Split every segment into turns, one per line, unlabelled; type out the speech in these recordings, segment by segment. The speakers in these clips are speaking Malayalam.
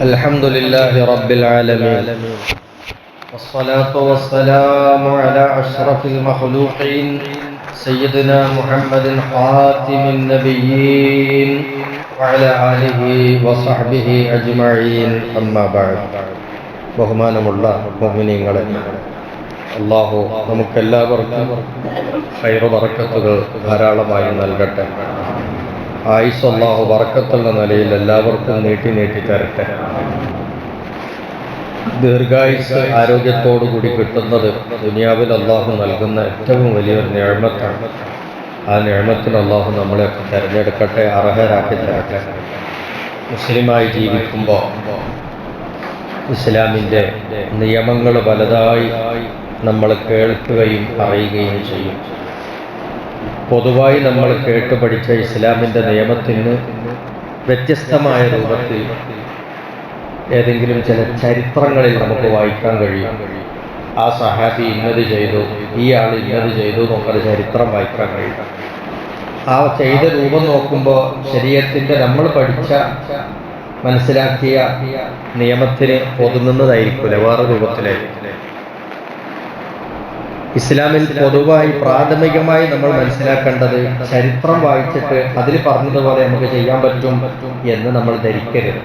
الحمد لله رب العالمين والصلاة والسلام على أشرف المخلوقين سيدنا محمد خاتم النبيين وعلى آله وصحبه أجمعين أما بعد ബഹുമാനമുള്ള മോഹിനിയങ്ങളെ അള്ളാഹു നമുക്കെല്ലാവർക്കും ഹൈറ വറക്കത്തുകൾ ധാരാളമായി നൽകട്ടെ ആയുസ് അള്ളാഹു വറക്കത്തുള്ള നിലയിൽ എല്ലാവർക്കും നീട്ടി നീട്ടി തരട്ടെ. ദീർഘായുസ് ആരോഗ്യത്തോടു കൂടി കിട്ടുന്നത് ദുനിയാവിൽ അള്ളാഹു നൽകുന്ന ഏറ്റവും വലിയൊരു ഞാമത്താണ് ആ ഞാമത്തിന് അള്ളാഹു നമ്മളെ തിരഞ്ഞെടുക്കട്ടെ അർഹരാക്കി തരട്ടെ. മുസ്ലിമായി ജീവിക്കുമ്പോൾ ഇസ്ലാമിന്റെ നിയമങ്ങൾ പലതായി നമ്മൾ കേൾക്കുകയും അറിയുകയും ചെയ്യും. പൊതുവായി നമ്മൾ കേട്ട് പഠിച്ച ഇസ്ലാമിന്റെ നിയമത്തിന് വ്യത്യസ്തമായ രൂപത്തിൽ ഏതെങ്കിലും ചില ചരിത്രങ്ങളിൽ നമുക്ക് വായിക്കാൻ കഴിയും. ആ സഹാബി ഇന്നത് ചെയ്തു ഈ ആൾ ഇന്നത് ചെയ്തു നമുക്കത് ചരിത്രം വായിക്കാൻ കഴിയും. ആ ചെയ്ത രൂപം നോക്കുമ്പോൾ ശരീരത്തിന്റെ നമ്മൾ പഠിച്ച മനസ്സിലാക്കിയ നിയമത്തിന് ഒതുങ്ങുന്നതായിരിക്കില്ല വേറെ രൂപത്തിലായിരിക്കും. ഇസ്ലാമിൽ പൊതുവായി പ്രാഥമികമായി നമ്മൾ മനസ്സിലാക്കേണ്ടത് ചരിത്രം വായിച്ചിട്ട് അതിൽ പറഞ്ഞതുപോലെ നമുക്ക് ചെയ്യാൻ പറ്റും എന്ന് നമ്മൾ ധരിക്കരുത്.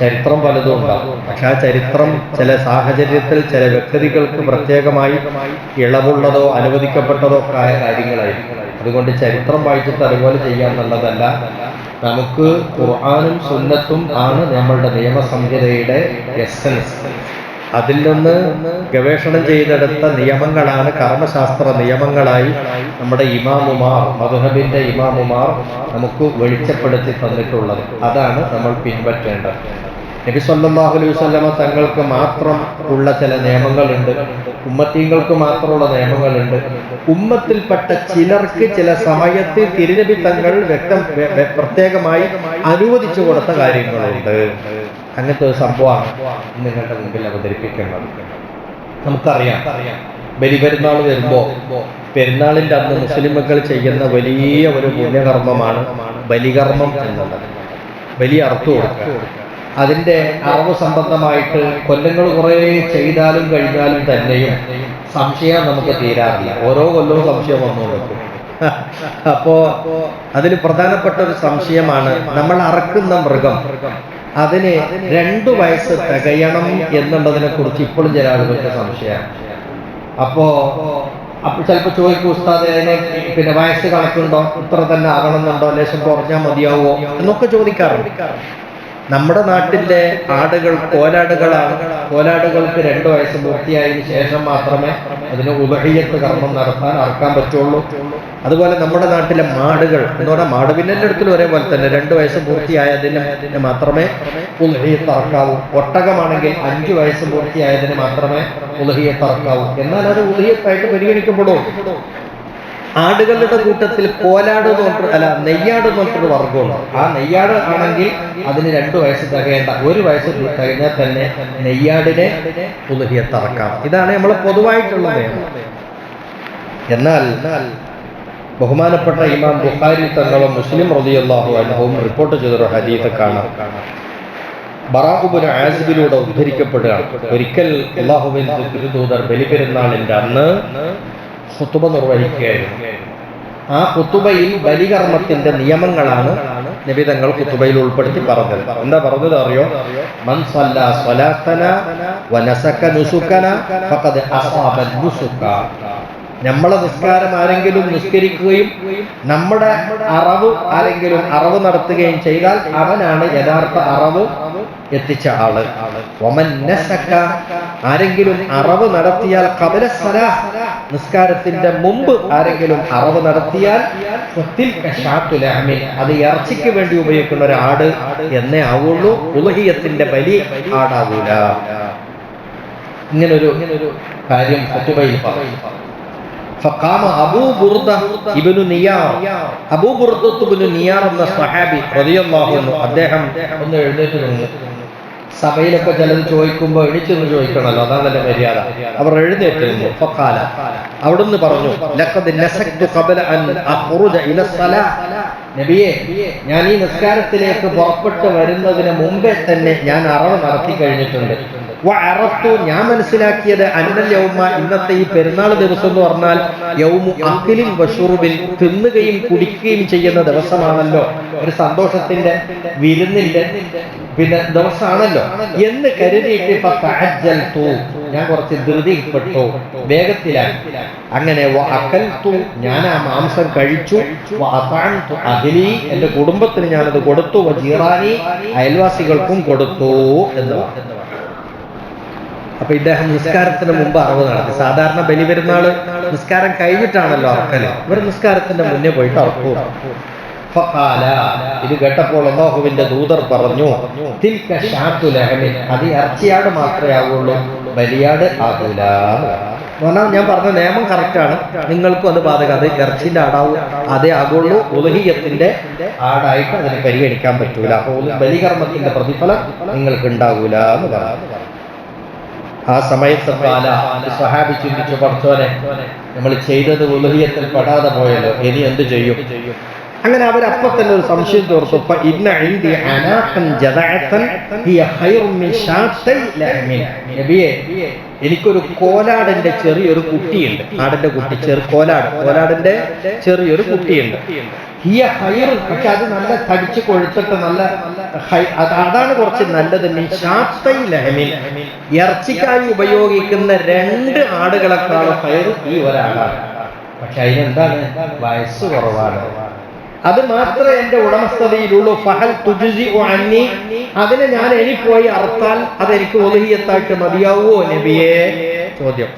ചരിത്രം പലതും ഉണ്ടാകും. പക്ഷെ ആ ചരിത്രം ചില സാഹചര്യത്തിൽ ചില വ്യക്തികൾക്ക് പ്രത്യേകമായി ഇളവുള്ളതോ അനുവദിക്കപ്പെട്ടതോ ഒക്കെ ആയ കാര്യങ്ങളായിരിക്കും. അതുകൊണ്ട് ചരിത്രം വായിച്ചിട്ട് അതുപോലെ ചെയ്യാന്നുള്ളതല്ല നമുക്ക് ഖുർആാനും സുന്നത്തും ആണ് നമ്മളുടെ നിയമസംഹിതയുടെ എസൻസ്. അതിൽ നിന്ന് ഗവേഷണം ചെയ്തെടുത്ത നിയമങ്ങളാണ് കർമ്മശാസ്ത്ര നിയമങ്ങളായി നമ്മുടെ ഇമാമുമാർ മധുഹബിന്റെ ഇമാമുമാർ നമുക്ക് വെളിച്ചപ്പെടുത്തി തന്നിട്ടുള്ളത്. അതാണ് നമ്മൾ പിൻപറ്റേണ്ടത്. നബി സല്ലല്ലാഹു അലൈഹി വസല്ലമ തങ്ങൾക്ക് മാത്രം ഉള്ള ചില നിയമങ്ങളുണ്ട്. ഉമ്മത്തീങ്ങൾക്ക് മാത്രമുള്ള നിയമങ്ങളുണ്ട്. ഉമ്മത്തിൽപ്പെട്ട ചിലർക്ക് ചില സമയത്ത് തിരുനബി തങ്ങൾ വ്യക്തം പ്രത്യേകമായി അനുവദിച്ചു കൊടുത്ത കാര്യങ്ങളുണ്ട്. അങ്ങനത്തെ ഒരു സംഭവമാണ് നിങ്ങളുടെ മുമ്പിൽ അവതരിപ്പിക്കേണ്ടത്. നമുക്കറിയാം ബലിപെരുന്നാൾ വരുമ്പോ പെരുന്നാളിന്റെ അന്ന് മുസ്ലിമുകൾ ചെയ്യുന്ന വലിയ ഒരു പുണ്യകർമ്മമാണ് ബലികർമ്മം എന്നുള്ളത്. വലിയ അർത്ഥം കൊടുക്കുക. അതിന്റെ അറിവ് സംബന്ധമായിട്ട് കൊല്ലങ്ങൾ കുറേ ചെയ്താലും കഴിഞ്ഞാലും തന്നെയും സംശയം നമുക്ക് തീരാറില്ല. ഓരോ കൊല്ലവും സംശയം വന്നു കൊടുക്കും അപ്പോ അതിൽ പ്രധാനപ്പെട്ട ഒരു സംശയമാണ് നമ്മൾ അറക്കുന്ന മൃഗം. അതിന് രണ്ടു വയസ്സ് തികയണം എന്നുള്ളതിനെ കുറിച്ച് ഇപ്പോഴും ചില ആളുകൾക്ക് സംശയമാണ് അപ്പോ അപ്പൊ ചിലപ്പോ ചോദിക്കും ഉസ്താദ് പിന്നെ വയസ്സ് കണക്കുണ്ടോ? ഇത്ര തന്നെ ആകണമെന്നുണ്ടോ ലേശം കുറഞ്ഞാൽ മതിയാവോ? എന്നൊക്കെ ചോദിക്കാറുണ്ട്. നമ്മുടെ നാട്ടിലെ ആടുകൾ കോലാടുകളാണ്. കോലാടുകൾക്ക് രണ്ട് വയസ്സ് പൂർത്തിയായതിനു ശേഷം മാത്രമേ അതിന് ഉപഹീയത്ത് കർമ്മം നടത്താൻ അറക്കാൻ പറ്റുള്ളൂ. അതുപോലെ നമ്മുടെ നാട്ടിലെ മാടുകൾ എന്ന് പറഞ്ഞാൽ മാട് പിന്നെ അടുത്തും ഒരേപോലെ തന്നെ രണ്ട് വയസ്സ് പൂർത്തിയായതിന് മാത്രമേ ഉലഹിയത്ത് അറക്കാവൂ ഒട്ടകമാണെങ്കിൽ അഞ്ചു വയസ്സ് പൂർത്തിയായതിന് മാത്രമേ ഉലഹിയത്ത് അറക്കാവൂ എന്നാൽ അത് ഉലഹിയത്തായിട്ട് പരിഗണിക്കപ്പെടൂ. ആടുകളുടെ കൂട്ടത്തിൽ കോലാട് എന്ന് പറഞ്ഞിട്ട് അല്ല നെയ്യാട് എന്ന് പറഞ്ഞിട്ടൊരു വർഗമുണ്ട് ആ നെയ്യാട് ആണെങ്കിൽ അതിന് രണ്ട് വയസ്സ് തികയേണ്ട. ഒരു വയസ്സ് തികഞ്ഞാൽ തന്നെ നെയ്യാടിനെ പുതുകിയ തറക്കാം ഇതാണ് നമ്മൾ പൊതുവായിട്ടുള്ള നിയമം. എന്നാൽ ബഹുമാനപ്പെട്ട ഇമാം ബുഖാരി തങ്ങളും മുസ്ലിം റതിയല്ലാഹു അൻഹുവും റിപ്പോർട്ട് ചെയ്തൊരു ഹദീസ് കാണാം. ബറാഖുബുൻ ആസിബിലൂടെ ഉദ്ധരിക്കപ്പെടുകയാണ്. ഒരിക്കൽ അള്ളാഹുബിൻ തിരുദൂതർ ബലിപെരുന്നാളിന്റെ അന്ന് ഖുത്തുബ നിർവഹിക്കുകയായിരുന്നു. ആ കുത്തുബയിൽ ബലികർമ്മത്തിന്റെ നിയമങ്ങളാണ് നിബിതങ്ങൾ കുത്തുബയിൽ ഉൾപ്പെടുത്തി പറഞ്ഞത്. എന്താ പറഞ്ഞത് അറിയോ? നമ്മളെ നിസ്കാരം ആരെങ്കിലും നിസ്കരിക്കുകയും നമ്മുടെ അറവ് ആരെങ്കിലും അറവ് നടത്തുകയും ചെയ്താൽ അവനാണ് യഥാർത്ഥ അറവ് എത്തിച്ച ആൾ. ഒമൻ ആരെങ്കിലും അറവ് നടത്തിയാൽ കബല നിസ്കാരത്തിന്റെ മുമ്പ് ആരെങ്കിലും അറവ് നടത്തിയാൽ. അത് ഇറച്ചിക്ക് വേണ്ടി ഉപയോഗിക്കുന്ന ഒരു ആട് എന്നേ ആവുള്ളൂ. ഉലഹിയത്തിന്റെ ബലി ആടാവൂല. ഇങ്ങനൊരു കാര്യം ഫത്തുബയിൽ നിയാർ. എന്ന സഹാബി അദ്ദേഹം ഒന്ന് എഴുന്നേറ്റ് നിന്നു. സഭയിലൊക്കെ ചിലത് ചോദിക്കുമ്പോൾ എണിച്ചെന്ന് ചോദിക്കണമല്ലോ. അതാണ് തന്നെ മര്യാദ. അവർ എഴുന്നേറ്റ് ഫക്കാല അവിടുന്ന് പറഞ്ഞു നബിയെ ഞാൻ ഈ നിസ്കാരത്തിലേക്ക് പുറപ്പെട്ട് വരുന്നതിന് മുമ്പേ തന്നെ ഞാൻ അറവ് നടത്തി കഴിഞ്ഞിട്ടുണ്ട്. അറത്തു ഞാൻ മനസ്സിലാക്കിയത് അന്നൽ യൗമ ഇന്നത്തെ ഈ പെരുന്നാൾ ദിവസം എന്ന് പറഞ്ഞാൽ യൗമു അഖിലിൻ ബഷൂറുബിൽ തിന്നുകയും കുടിക്കുകയും ചെയ്യുന്ന ദിവസമാണല്ലോ. ഒരു സന്തോഷത്തിന്റെ വിരുന്നിന്റെ പിന്നെ ദിവസമാണല്ലോ എന്ന് കരുതിയിട്ട് ഇപ്പൊ തഅജ്ജൽതു ഞാൻ കുറച്ച് ധൃതിപ്പെട്ടു വേഗത്തിലായി. അങ്ങനെ ഞാൻ ആ മാംസം കഴിച്ചു. അഹ്ലി എന്റെ കുടുംബത്തിന് ഞാനത് കൊടുത്തു. ജീറാനി അയൽവാസികൾക്കും കൊടുത്തു എന്ന് അപ്പൊ ഇദ്ദേഹം നിസ്കാരത്തിന് മുമ്പ് അറിവ് നടത്തി. സാധാരണ ബലി പെരുന്നാൾ നിസ്കാരം കഴിഞ്ഞിട്ടാണല്ലോ അറക്കൽ. ഇവർ നിസ്കാരത്തിന്റെ മുന്നേ പോയിട്ട് അറക്കൂ. ഇത് കേട്ടപ്പോൾ അള്ളാഹുവിന്റെ ദൂതർ പറഞ്ഞു അത് ഇറച്ചിയാട് മാത്രമേ ആവുള്ളൂ. ബലിയാട് ആകൂല. പറഞ്ഞാൽ ഞാൻ പറഞ്ഞ നിയമം കറക്റ്റാണ് നിങ്ങൾക്കും അത് ബാധകം. അത് ഇറച്ചിന്റെ ആടാവും. അതേ ആകുള്ളൂ. ഉലഹിയത്തിന്റെ ആടായിട്ട് അതിനെ പരിഗണിക്കാൻ പറ്റൂല. അപ്പോൾ ബലികർമ്മത്തിന്റെ പ്രതിഫലം നിങ്ങൾക്ക് ഉണ്ടാകൂല എന്ന് പറഞ്ഞു. ആ സമയത്ത് സഹാബി ചിന്തിച്ചു പഠിച്ചോനെ നമ്മൾ ചെയ്തത് ഉലഹിയത്തിൽ പെടാതെ പോയല്ലോ. ഇനി എന്ത് ചെയ്യും? അങ്ങനെ അവരപ്പൊ തന്നെ ഒരു സംശയം തോർത്തു. എനിക്കൊരു കോലാടിന്റെ ചെറിയൊരു കുട്ടിയുണ്ട്. ആടിന്റെ കുട്ടി ചെറു കോലാട്. കോലാടിന്റെ ചെറിയൊരു കുട്ടിയുണ്ട്. ഹിയ ഹൈർ പക്ഷെ അത് നല്ല തടിച്ച് കൊഴുത്തിട്ട് നല്ല അതാണ് കുറച്ച് നല്ലത്. ഇറച്ചിക്കായി ഉപയോഗിക്കുന്ന രണ്ട് ആടുകളെക്കാളും ഹൈർ ഈ ഒരാളാണ്. പക്ഷെ അതിനെന്താണ്? വയസ്സ് കുറവാണ്. അത് മാത്രമേ എന്റെ ഉടമസ്ഥതയിലുള്ളൂ ഫഹൽ തുജുജി അന്നി. അതിനെ ഞാൻ എനി പോയി അറുത്താൽ അതെനിക്ക് ഒതുഹിയത്തായിട്ട് മതിയാവോ നബിയെ? ചോദ്യം.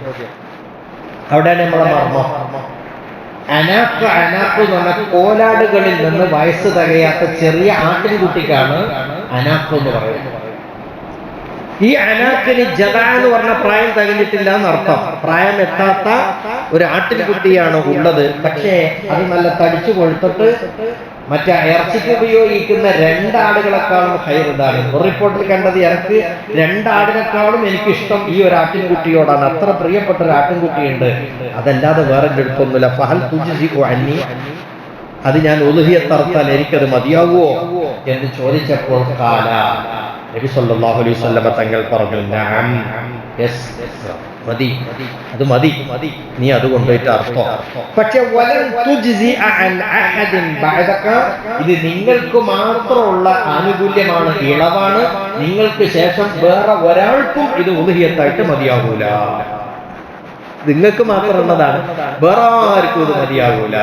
അവിടെ നമ്മളെ മർമ്മം. അനാക്ക് അനാക്ക് എന്ന് പറഞ്ഞ കോലാടുകളിൽ നിന്ന് വയസ്സ് തികയാത്ത ചെറിയ ആട്ടിൻകുട്ടിക്കാണ് അനാക്ക് എന്ന് പറയുന്നത്. ഈ അനാക്കിന് ജത എന്ന് പറഞ്ഞ പ്രായം തികഞ്ഞിട്ടില്ല എന്നർത്ഥം. പ്രായം എത്താത്ത ഒരു ആട്ടിൻകുട്ടിയാണ് ഉള്ളത്. പക്ഷേ അത് നല്ല തടിച്ചു കൊഴുത്തിട്ട് മറ്റേ ഇറച്ചിക്ക് ഉപയോഗിക്കുന്ന രണ്ടാടുകളെക്കാളും ഹൈർ ഇതാണ് ഒരു റിപ്പോർട്ടിൽ കണ്ടത് എനിക്ക് രണ്ടാടിനേക്കാളും എനിക്കിഷ്ടം ഈ ഒരു ആട്ടിൻകുട്ടിയോടാണ്. അത്ര പ്രിയപ്പെട്ട ഒരു ആട്ടിൻകുട്ടിയുണ്ട്. അതല്ലാതെ വേറെ എന്റെ ഫഹൽ തുജി അന്നി. അത് ഞാൻ ഒലുഹിയത്തറത്താൽ എനിക്കത് മതിയാകുമോ എന്ന് ചോദിച്ചപ്പോൾ കാല. നബി സല്ലല്ലാഹു അലൈഹി വസല്ലമ തങ്ങൾ പറഞ്ഞു നഅം യെസ് മതി അത് മതി നീ അത് കൊണ്ടുപോയിട്ട് അർത്ഥം പക്ഷെ ഇത് നിങ്ങൾക്ക് മാത്രമുള്ള ആനുകൂല്യമാണ് ഇളവാണ്. നിങ്ങൾക്ക് ശേഷം വേറെ ഒരാൾക്കും ഇത് ഉദഹിയത്തായിട്ട് മതിയാകൂല നിങ്ങൾക്ക് മാത്രമുള്ളതാണ് വേറെ ആർക്കും ഇത് മതിയാകൂല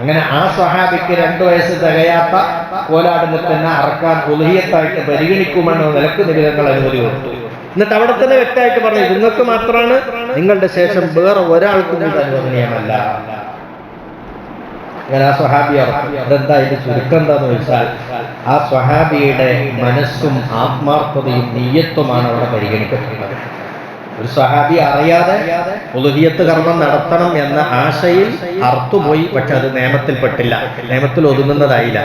അങ്ങനെ ആ സ്വഹാബിക്ക് രണ്ടു വയസ്സ് തികയാത്ത കോലാടിനെ തന്നെ അറക്കാൻ ഉലഹിയത്തായിട്ട് പരിഗണിക്കുമെന്ന നിലയ്ക്ക് നിബിധങ്ങൾ അനുമതി കൊടുത്തു. എന്നിട്ട് അവിടെ തന്നെ വ്യക്തമായിട്ട് പറഞ്ഞു നിങ്ങൾക്ക് മാത്രമാണ് നിങ്ങളുടെ ശേഷം വേറെ ഒരാൾക്കും ഇത് അനുവദനീയമല്ല. അങ്ങനെ ആ സ്വഹാബി അതെന്താ ഇത് ചുരുക്കം എന്താന്ന് വെച്ചാൽ ആ സ്വഹാബിയുടെ മനസ്സും ആത്മാർത്ഥതയും നീയത്വമാണ് അവിടെ പരിഗണിക്കപ്പെടുന്നത് ഒരു സഹാബി അറിയാതെ ഉലുഹിയത്ത് കർമ്മം നടത്തണം എന്ന ആശയിൽ അർത്തുപോയി പക്ഷെ അത് നിയമത്തിൽപ്പെട്ടില്ല. നിയമത്തിൽ ഒതുങ്ങുന്നതായില്ല.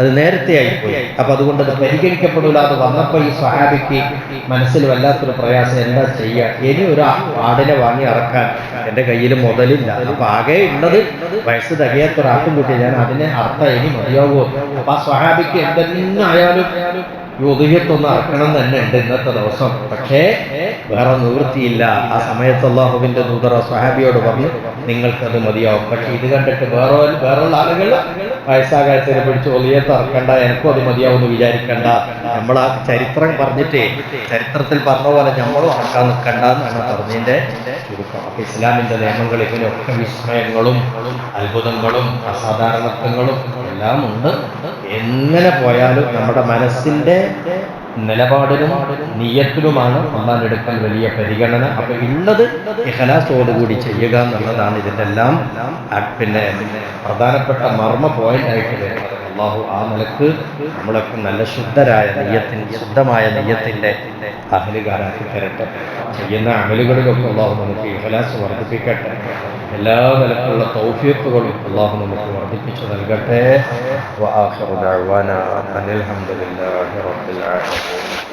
അത് നേരത്തെ ആയിപ്പോയി. അപ്പൊ അതുകൊണ്ട് അത് പരിഗണിക്കപ്പെടില്ല അത് വന്നപ്പോൾ ഈ സഹാബിക്ക് മനസ്സിൽ വല്ലാത്തൊരു പ്രയാസം എന്താ ചെയ്യുക ഇനി ഒരു ആടിനെ വാങ്ങി ഇറക്കാൻ എന്റെ കയ്യിൽ മുതലില്ല. അപ്പൊ ആകെ ഉള്ളത് വയസ്സ് തികയാത്ത കൂട്ടി ഞാൻ അതിനെ അർത്ഥം ഇനി മതിയാവുമോ അപ്പൊ ആ സഹാബിക്ക് എന്തെന്നായാലും ഈ അറക്കണം തന്നെ ഉണ്ട് ഇന്നത്തെ ദിവസം. പക്ഷേ വേറെ നിവൃത്തിയില്ല. ആ സമയത്ത് അള്ളാഹുവിന്റെ ദൂതറ സഹാബിയോട് പറഞ്ഞു നിങ്ങൾക്കത് മതിയാവും. പക്ഷെ ഇത് കണ്ടിട്ട് വേറെ വേറെയുള്ള ആളുകൾ വയസ്സാകാലത്തിന് പിടിച്ച് ഒലിയത്ത് അറക്കണ്ട എനിക്കും അത് മതിയാവും എന്ന് വിചാരിക്കണ്ട. നമ്മൾ ആ ചരിത്രം പറഞ്ഞിട്ടേ ചരിത്രത്തിൽ പറഞ്ഞ പോലെ നമ്മളും അറക്കാൻ നിൽക്കണ്ട എന്നാണ് പറഞ്ഞതിന്റെ ചുരുക്കം. അപ്പൊ ഇസ്ലാമിന്റെ നിയമങ്ങൾ ഇതിനൊക്കെ വിസ്മയങ്ങളും അത്ഭുതങ്ങളും അസാധാരണത്വങ്ങളും എല്ലാം ഉണ്ട്. എങ്ങനെ പോയാലും നമ്മുടെ മനസ്സിന്റെ നിലപാടിലും നീയത്തിലുമാണ് അള്ളാൻ എടുക്കാൻ വലിയ പരിഗണന. അപ്പൊ ഉള്ളത് ഇഹലാസോടുകൂടി ചെയ്യുക എന്നുള്ളതാണ് ഇതിന്റെ എല്ലാം. പിന്നെ പ്രധാനപ്പെട്ട മർമ്മ പോയിന്റ് ആയിട്ട് വരുന്നത് അള്ളാഹു ആ നിലയ്ക്ക് നമ്മളൊക്കെ നല്ല ശുദ്ധരായ നെയ്യത്തിന്റെ ശുദ്ധമായ നെയ്യത്തിന്റെ അഹലുകാരാക്കി തരട്ടെ. ചെയ്യുന്ന അമലുകളിലൊക്കെ അള്ളാഹു നമുക്ക് ഇഹലാസ് വർദ്ധിപ്പിക്കട്ടെ. എല്ലാ നിലക്കുള്ള തൗഫീഖുകളും അള്ളാഹു നമുക്ക് വർദ്ധിപ്പിച്ചു നൽകട്ടെ വാഹിറുദാന അനിൽഹമ്മദില്ലാഹി റബ്ബിൽ ആലമീൻ